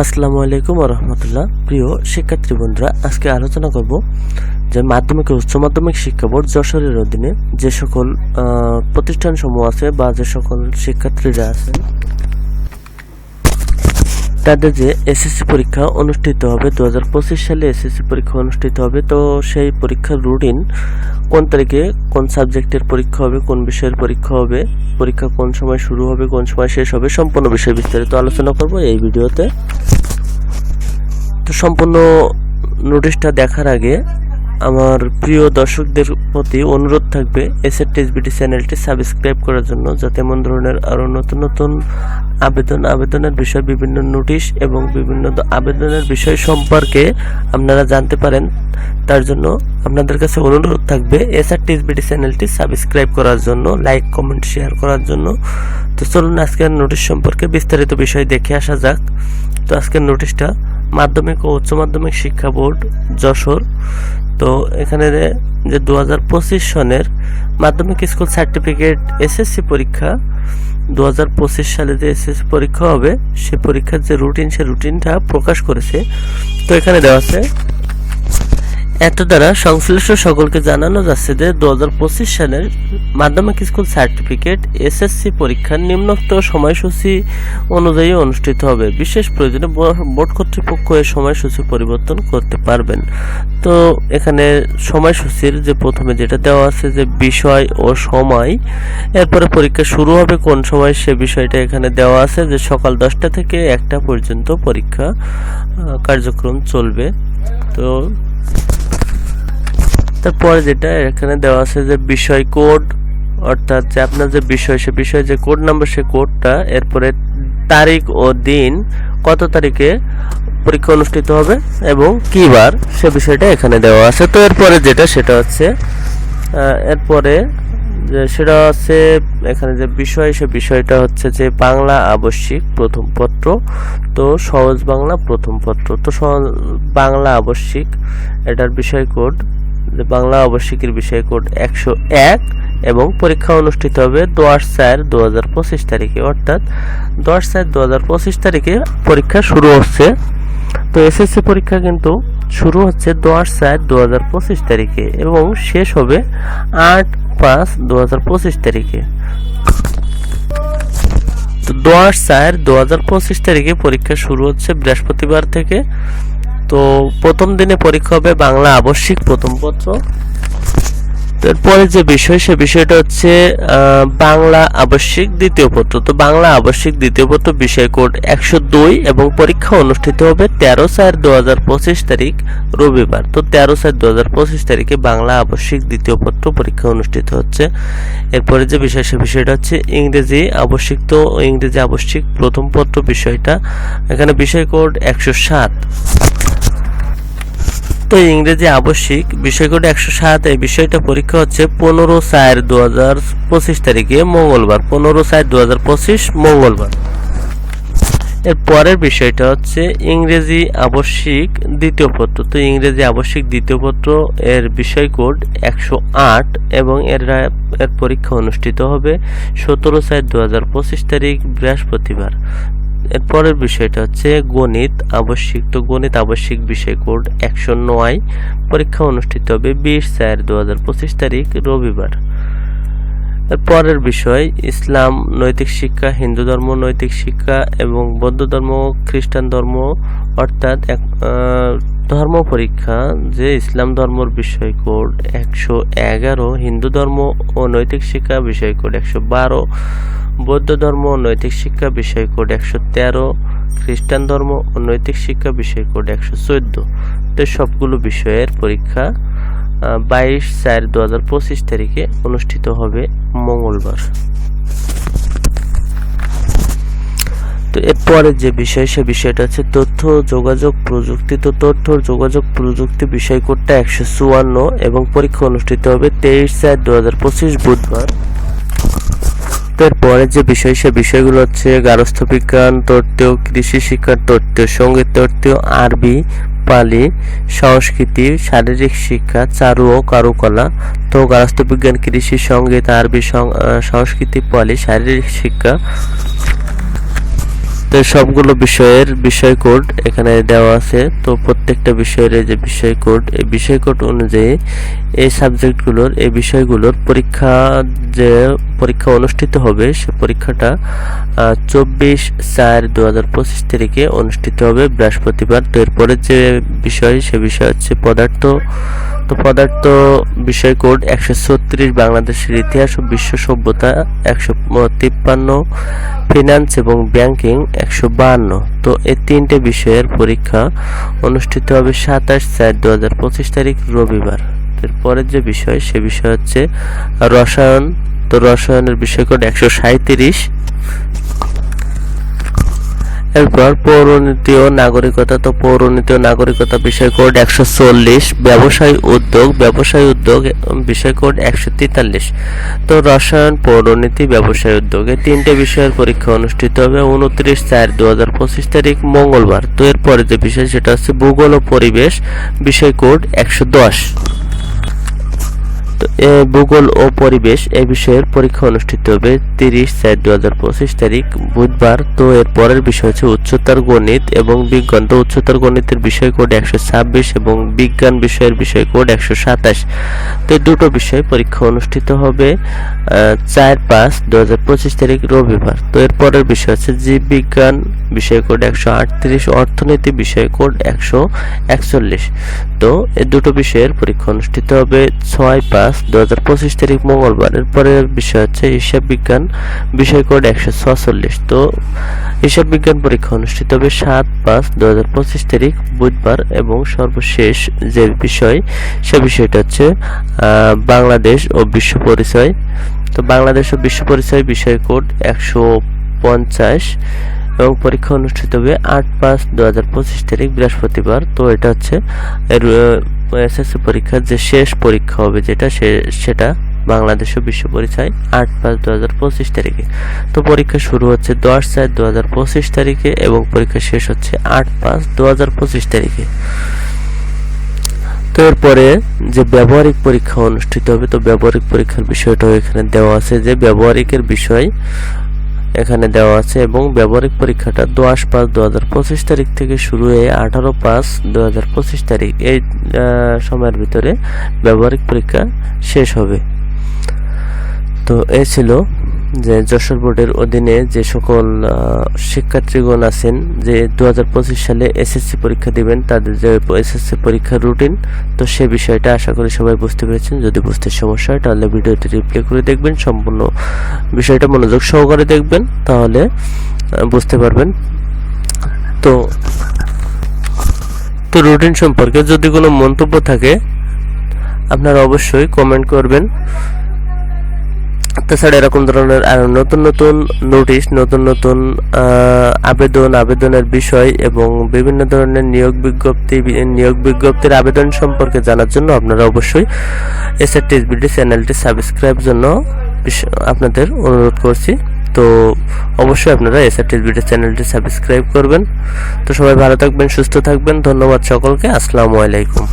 আসসালামু আলাইকুম রহমতুল্লাহ। প্রিয় শিক্ষার্থী বন্ধুরা, আজকে আলোচনা করব যে মাধ্যমিক ও উচ্চ মাধ্যমিক শিক্ষা বোর্ড যশোরের অধীনে যে সকল প্রতিষ্ঠানসমূহ আছে বা যে সকল শিক্ষার্থীরা আছেন তাদের যে এসএসসি পরীক্ষা অনুষ্ঠিত হবে দু হাজার পঁচিশ সালে এসএসসি পরীক্ষা অনুষ্ঠিত হবে, তো সেই পরীক্ষার রুটিন কোন তারিখে কোন সাবজেক্টের পরীক্ষা হবে, কোন বিষয়ের পরীক্ষা হবে, পরীক্ষা কোন সময় শুরু হবে, কোন সময় শেষ হবে, সম্পূর্ণ বিষয় বিস্তারিত আলোচনা করব এই ভিডিওতে। তো সম্পূর্ণ নোটিশটা দেখার আগে আমার প্রিয় দর্শকদের প্রতি অনুরোধ থাকবে এসএর টিএসবিটি চ্যানেলটি সাবস্ক্রাইব করার জন্য, যাতে এমন ধরনের আরও নতুন নতুন আবেদন, আবেদনের বিষয়, বিভিন্ন নোটিশ এবং বিভিন্ন আবেদনের বিষয় সম্পর্কে আপনারা জানতে পারেন। তার জন্য আপনাদের কাছে অনুরোধ থাকবে এসআর টিএসবিটি চ্যানেলটি সাবস্ক্রাইব করার জন্য, লাইক, কমেন্ট, শেয়ার করার জন্য। তো চলুন আজকের নোটিশ সম্পর্কে বিস্তারিত বিষয় দেখে আসা যাক। তো আজকের নোটিশটা মাধ্যমিক ও উচ্চ মাধ্যমিক শিক্ষা বোর্ড, যশোর। তো এখানে যে- দু হাজার পঁচিশ সনের মাধ্যমিক স্কুল সার্টিফিকেট এসএসসি পরীক্ষা দু হাজার পঁচিশ সালে যে এসএসসি পরীক্ষা হবে, সে পরীক্ষার যে রুটিন, সে রুটিনটা প্রকাশ করেছে। তো এখানে দেওয়া আছে এত দ্বারা সংশ্লিষ্ট সকলকে জানানো যাচ্ছে যে দু হাজার পঁচিশ সালের মাধ্যমিক স্কুল সার্টিফিকেট এসএসসি পরীক্ষার নিম্নোক্ত সময়সূচি অনুযায়ী অনুষ্ঠিত হবে। বিশেষ প্রয়োজনে বোর্ড কর্তৃপক্ষ এ সময়সূচি পরিবর্তন করতে পারবেন। তো এখানে সময়সূচির যে প্রথমে যেটা দেওয়া আছে যে বিষয় ও সময়, এরপরে পরীক্ষা শুরু হবে কোন সময় সে বিষয়টা এখানে দেওয়া আছে যে সকাল দশটা থেকে একটা পর্যন্ত পরীক্ষা কার্যক্রম চলবে। তো তারপরে যেটা এখানে দেওয়া আছে যে বিষয় কোড, অর্থাৎ যে আপনার যে বিষয়, সে বিষয় যে কোড নাম্বার, সে কোডটা এরপরে তারিখ ও দিন কত তারিখে পরীক্ষা অনুষ্ঠিত হবে এবং কি বার, সে বিষয়টা এখানে দেওয়া আছে। তো এরপরে যেটা, সেটা হচ্ছে এরপরে সেটা হচ্ছে এখানে যে বিষয়, সে বিষয়টা হচ্ছে যে বাংলা আবশ্যিক প্রথম পত্র, তো সহজ বাংলা প্রথম পত্র, তো সহজ- বাংলা আবশ্যিক, এটার বিষয় কোড বাংলা আবশ্যিকের বিষয় কোড একশো এক এবং পরীক্ষা অনুষ্ঠিত হবে দশ চার দু হাজার পঁচিশ তারিখে, অর্থাৎ দশ চার দু হাজার পঁচিশ তারিখে পরীক্ষা শুরু হচ্ছে। তো এসএসসি পরীক্ষা কিন্তু শুরু হচ্ছে দশ চার দু হাজার পঁচিশ তারিখে এবং শেষ হবে আট পাঁচ দু হাজার পঁচিশ তারিখে। তো দশ চার দু হাজার পঁচিশ তারিখে পরীক্ষা শুরু হচ্ছে বৃহস্পতিবার থেকে। তো প্রথম দিনে পরীক্ষা হবে বাংলা আবশ্যিক প্রথম পত্র। তারপরে যে বিষয়, সে বিষয়টা হচ্ছে বাংলা আবশ্যিক দ্বিতীয় পত্র। তো বাংলা আবশ্যিক দ্বিতীয় পত্র বিষয় কোড একশো দুই এবং পরীক্ষা অনুষ্ঠিত হবে তেরো চার দু হাজার পঁচিশ তারিখ রবিবার। তো তেরো চার দু হাজার পঁচিশ তারিখে বাংলা আবশ্যিক দ্বিতীয় পত্র পরীক্ষা অনুষ্ঠিত হচ্ছে। এরপরে যে বিষয়, সে বিষয়টা হচ্ছে ইংরেজি আবশ্যিক। তো ইংরেজি আবশ্যিক প্রথম পত্র বিষয়টা। এখানে বিষয় কোড একশো সাত। তো ইংরেজি আবশ্যিক বিষয় কোড একশো সাত এই বিষয়টা পরীক্ষা হচ্ছে পনেরো চার দু হাজার পঁচিশ তারিখে, মঙ্গলবার। পনেরো চার দু হাজার পঁচিশ, মঙ্গলবার। এর পরের বিষয়টা হচ্ছে ইংরেজি আবশ্যিক দ্বিতীয় পত্র। তো ইংরেজি আবশ্যিক দ্বিতীয় পত্র এর বিষয় কোড একশো আট এবং এর এর পরীক্ষা অনুষ্ঠিত হবে সতেরো চার দু হাজার পঁচিশ তারিখ বৃহস্পতিবার। এর পরের বিষয়টা হচ্ছে গণিত আবশ্যিক। তো গণিত আবশ্যিক বিষয় কোড একশো নয়। পরীক্ষা অনুষ্ঠিত হবে বিশ চার দু হাজার পঁচিশ তারিখ রবিবার। পরের বিষয়, ইসলাম, নৈতিক শিক্ষা, হিন্দু ধর্ম, নৈতিক শিক্ষা এবং বৌদ্ধ ধর্ম, খ্রিস্টান ধর্ম, অর্থাৎ এক ধর্ম পরীক্ষা, যে ইসলাম ধর্মর বিষয় কোড একশো এগারো, হিন্দু ধর্ম ও নৈতিক শিক্ষা বিষয় কোড একশো বারো, বৌদ্ধ ধর্ম ও নৈতিক শিক্ষা বিষয় কোড একশো তেরো, খ্রিস্টান ধর্ম ও নৈতিক শিক্ষা বিষয় কোড একশো চোদ্দ। তো সবগুলো বিষয়ের পরীক্ষা বাইশ চার দু হাজার পঁচিশ তারিখে অনুষ্ঠিত হবে মঙ্গলবার। তো এরপরে যে বিষয়, সে বিষয়টা হচ্ছে তথ্য, যোগাযোগ প্রযুক্তি। তো তথ্য, যোগাযোগ প্রযুক্তি বিষয় কোডটা একশো চুয়ান্ন এবং পরীক্ষা অনুষ্ঠিত হবে তেইশ চার দু হাজার পঁচিশ বুধবার। তো এরপরে যে বিষয়, সে বিষয়গুলো হচ্ছে গার্হস্থ বিজ্ঞান তত্ত্ব কৃষি শিক্ষার তত্ত্ব সংগীত তত্ত্ব আরবি, পালি, সংস্কৃতি, শারীরিক শিক্ষা, চারু ও কারুকলা। তো গার্হস্থ বিজ্ঞান, কৃষি, সংগীত, আরবি সংস্কৃতি, পালি, শারীরিক শিক্ষা। তো সবগুলো বিষয়ের বিষয় কোড এখানে দেওয়া আছে। তো প্রত্যেকটা বিষয়ের যে বিষয় কোড, এই বিষয় কোড অনুযায়ী এই সাবজেক্টগুলোর, এই বিষয়গুলোর পরীক্ষা যে পরীক্ষা অনুষ্ঠিত হবে, সে পরীক্ষাটা চব্বিশ চার দু হাজার পঁচিশ তারিখে অনুষ্ঠিত হবে বৃহস্পতিবার। তো এরপরে যে বিষয়, সে বিষয় হচ্ছে পদার্থ পদার্থ বিষয় কোড একশো ছত্রিশ, বাংলাদেশের ইতিহাস ও বিশ্ব সভ্যতা একশো তিপ্পান্ন, ফিনান্স এবং ব্যাংকিং একশো বাহান্ন। তো এই তিনটে বিষয়ের পরীক্ষা অনুষ্ঠিত হবে সাতাশ চার দু হাজার পঁচিশ তারিখ রবিবার। এরপরের যে বিষয়, সে বিষয় হচ্ছে রসায়ন। তো রসায়নের বিষয় কোড একশো সাঁত্রিশ এরপর পৌরনীতি ও নাগরিকতা, তো পৌরনীতি ও নাগরিকতা বিষয় কোড একশো চল্লিশ, ব্যবসায়ী উদ্যোগ ব্যবসায়ী উদ্যোগ বিষয় কোড একশো তেতাল্লিশ। তো রসায়ন, পৌরনীতি, ব্যবসায়ী উদ্যোগ, এই তিনটে বিষয়ের পরীক্ষা অনুষ্ঠিত হবে উনত্রিশ চার দু হাজার পঁচিশ তারিখ মঙ্গলবার। তো এরপরে যে বিষয়, সেটা হচ্ছে ভূগোল ও পরিবেশ বিষয় কোড একশো দশ। ভূগোল ও পরিবেশ এ বিষয়ের পরীক্ষা অনুষ্ঠিত হবে তিরিশ চার দু হাজার পঁচিশ তারিখ বুধবার। তো এর পরের বিষয় হচ্ছে উচ্চতর গণিত এবং বিজ্ঞান। তো উচ্চতর গণিতের বিষয় কোড একশো ছাব্বিশ এবং বিজ্ঞান বিষয়ের বিষয় কোড একশো সাতাশ। তো দুটো বিষয় পরীক্ষা অনুষ্ঠিত হবে চার পাঁচ দু হাজার পঁচিশ তারিখ রবিবার। তো এর পরের বিষয় হচ্ছে জীব বিজ্ঞান বিষয় কোড একশো আটত্রিশ, অর্থনীতি বিষয় কোড একশো একচল্লিশ। তো এই দুটো বিষয়ের পরীক্ষা অনুষ্ঠিত হবে ছয় পাঁচ দু হাজার পঁচিশ তারিখ মঙ্গলবার এরপরে বিষয় হচ্ছে হিসাব বিজ্ঞান বিষয় কোড একশো ছচল্লিশ। তো হিসাব বিজ্ঞান পরীক্ষা অনুষ্ঠিত হবে সাত পাঁচ দু হাজার পঁচিশ তারিখ, বুধবার এবং সর্বশেষ যে বিষয়, সে বিষয়টা হচ্ছে বাংলাদেশ ও বিশ্ব পরিচয়। তো বাংলাদেশ ও বিশ্ব পরিচয় বিষয় কোড একশো পঞ্চাশ এবং পরীক্ষা অনুষ্ঠিত হবে আট পাঁচ দু হাজার পঁচিশ তারিখ বৃহস্পতিবার। তো এটা হচ্ছে, এর এসএসসি পরীক্ষার যে শেষ পরীক্ষা হবে যেটা সেটা বাংলাদেশ বিশ্ব পরীক্ষায় আট পাঁচ দু হাজার পঁচিশ তারিখে। তো পরীক্ষা শুরু হচ্ছে দশ চার দু হাজার পঁচিশ তারিখে এবং পরীক্ষা শেষ হচ্ছে আট পাঁচ দু হাজার পঁচিশ তারিখে। তো এরপরে যে ব্যবহারিক পরীক্ষা অনুষ্ঠিত হবে, তো ব্যবহারিক পরীক্ষার বিষয়টাও এখানে দেওয়া আছে যে ব্যবহারিকের বিষয় এখানে দেওয়া আছে এবং ব্যবহারিক পরীক্ষাটা দশ পাঁচ দু হাজার পঁচিশ তারিখ থেকে শুরু হয়ে আঠারো পাঁচ দু হাজার পঁচিশ তারিখ। এই সময়ের ভিতরে ব্যবহারিক পরীক্ষা শেষ হবে। তো এ ছিল যে যশোর বোর্ডের অধীনে যে সকল শিক্ষার্থীগণ আছেন, যে দু হাজার পঁচিশ সালে এসএসসি পরীক্ষা দিবেন, তাদের যে এসএসসি পরীক্ষার রুটিন তো সে বিষয়টা আশা করি সবাই বুঝতে পেরেছেন। যদি বুঝতে সমস্যা হয়, তাহলে ভিডিওটি রিপ্লে করে দেখবেন, সম্পূর্ণ বিষয়টা মনোযোগ সহকারে দেখবেন, তাহলে বুঝতে পারবেন। তো তো রুটিন সম্পর্কে যদি কোনো মন্তব্য থাকে, আপনারা অবশ্যই কমেন্ট করবেন। তাছাড়া এরকম ধরনের আরও নতুন নতুন নোটিশ নতুন নতুন আবেদন, আবেদনের বিষয় এবং বিভিন্ন ধরনের নিয়োগ বিজ্ঞপ্তি নিয়োগ বিজ্ঞপ্তির আবেদন সম্পর্কে জানার জন্য আপনারা অবশ্যই এসআরটিএসবিডি চ্যানেলটি সাবস্ক্রাইব জন্য আপনাদের অনুরোধ করছি। তো অবশ্যই আপনারা এসআরটিএসবিডি চ্যানেলটি সাবস্ক্রাইব করবেন। তো সবাই ভালো থাকবেন, সুস্থ থাকবেন। ধন্যবাদ সকলকে। আসসালামু আলাইকুম।